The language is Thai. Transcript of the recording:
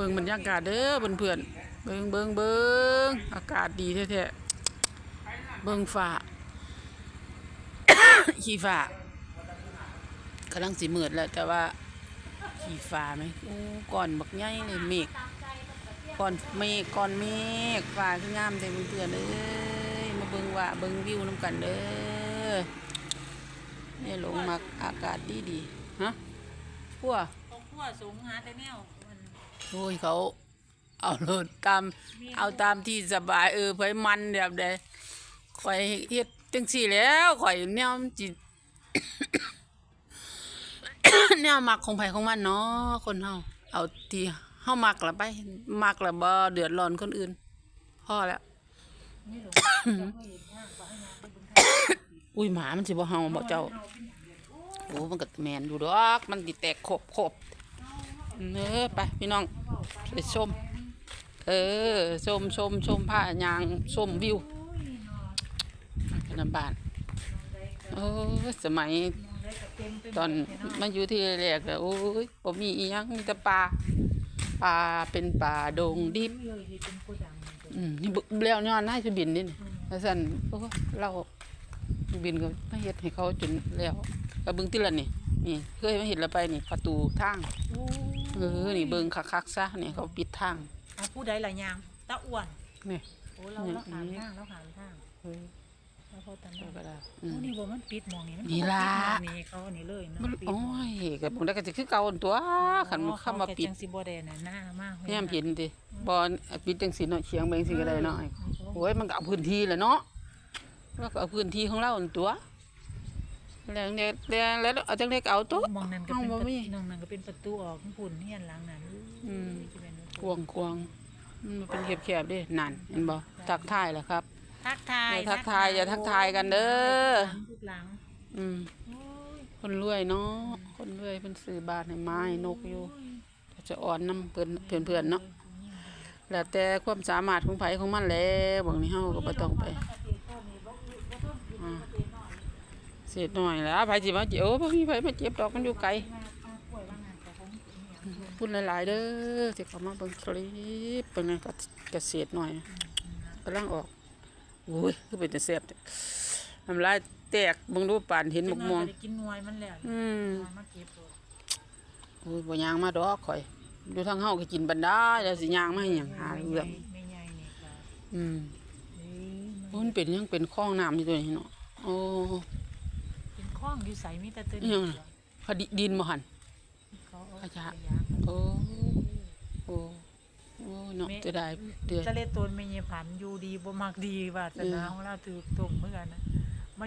เบิ่งบรรยากาศเด้อเพื่อนๆเบิ่งเบิ่งเบิ่งอากาศดีแท้ๆเบิ่งฟ้าขี้ฟ้ากำลังสิมืดแล้ว แต่ว่าขี้ฟ้าไหมโอ้ก่อนบักใหญ่เลยเมฆก่อนเมฆก่อนเมฆฟ้าคืองามเด้เพื่อนเอ้ยมาเบิ่งว่าเบิ่งวิวนํกันเด้อเนี่ยหลงมักอากาศดีๆฮะพัวขั้วสูงหาแต่แนว โอ้ยเขาเอาโลดตามเอาตามที่สบายเออไผมันแบบใดข่อยเฮ็ดจังซี่แหล้วข่อยแนวมันจิแนวมักของไผของมันเนาะคนเฮาเอาที่เฮามักละไป มักละบ่เดือดร้อนคนอื่นพอแล้ว อุ้ยหมามันสิบ่เฮาบ่เจ้าโอ้มันก็แม่นอยู่ดอก มันสิแตกครบครบ เออไปพี่น้องไปชม เออชมชมชมผ้ายางชมวิวน้ำบานโอ้ยสมัยตอนมาอยู่ที่แรกอะโอ้ยบ่มีอียังมีแต่ปลาปลาเป็นปลาดงดิบนี่เป็นผู้ดังอืมนี่เลี้ยวนอนให้จะบินนี่นี่แล้วสันโอ้เราบินก็มาเฮ็ดให้เขาจนแล้วก็เบิ่งติละนี่นี่เคยมาเห็นแล้วไปนี่ประตูทางโอ้ เออ นี่เบิ่งคักๆซะนี่เขาปิดทางเอาผู้ใดหลายอย่างตาอ้วนนี่ โอ้เราเราขามทางเราขามทางเออเราเขาตามก็มาก็ได้อืโอ้มนี่บ่มันปิดหมองนี่มันนี่ล่ะ ปิดหม้องนี่เขาอันนี้เลยนะมันปิดโอ้ยก็บ่ได้ก็สิคือเก่าหั่นตัวคันมันเข้ามาปิดจังสิบ่ได้น่ะหน้ามากแยมเห็นดิบ่ปิดจังซี่เนาะเฉียงเบิ่งสิก็ได้เนาะโอ้ยมันก็เอาพื้นที่แหละเนาะแล้วก็เอาพื้นที่ของเราหั่นตัว แล้วเนี่ยแล้วแล้วเอาจังได๋ก็เอาตัวมองนั้นก็เป็นเอาประบ่มีตูน้องนั้นก็เป็นประตูออกของปุ่นเฮียนหลังนั้นอืมสิเป็นกวางกวางมันเป็นแคบๆเด้นั่นเห็นบ่ทักทายแล้วครับ ทักทายอย่าทักทายอย่าทักทายกันเด้อทุกหลังอืมโอ้ยคนรวยเนาะคนรวยเพิ่นซื้อบ้านให้ไม้นกอยู่ก็จะอ่อนนํเพิ่นเพื่อนๆเนาะแล้วแต่ความสามารถของไผของมันแหล้วบางนี้เฮาก็บ่ต้องไปอ่า เศษหน่อยแล้วไผสิมาเจ็บโอ้บ่มีไผมาเจ็บดอกมันอยู่ไกลพูดหลายๆเด้อที่เขามาเบิ่งคลิปเป็นไงก็เกษตรหน่อยกำลังออกโอ้ยคือเป็นแต่แซ่บแต่น้ำลายแตกเบิ่งดูป่านเห็นหมกม่วงได้กินนวยมันแล้วอืมนวยมาเก็บโลดโอ้ยบ่ย่างมาดอกข่อยอยู่ทางเฮาก็กินบันไดาแล้วสิย่างมาให้หยังหาเรื่องไม่ใหญ่นี่ก็อืมเอ้ยโอ้มันเป็นหยังเป็นคลองน้ำอยู่ตัวนี้เนาะโอ้ เป็นข้องอยู่ใสมีแต่ตัวอิหยังน่ะพอดิดินบ่หั่นเขาเอาขยะขยะ โอ้โอ้โอ้เนาะจะได้เดือดจะเล่นตัวเมียผันอยู่ดีบ่มักดีวาสนาของเราถือตุ่มเหมือนกันนะ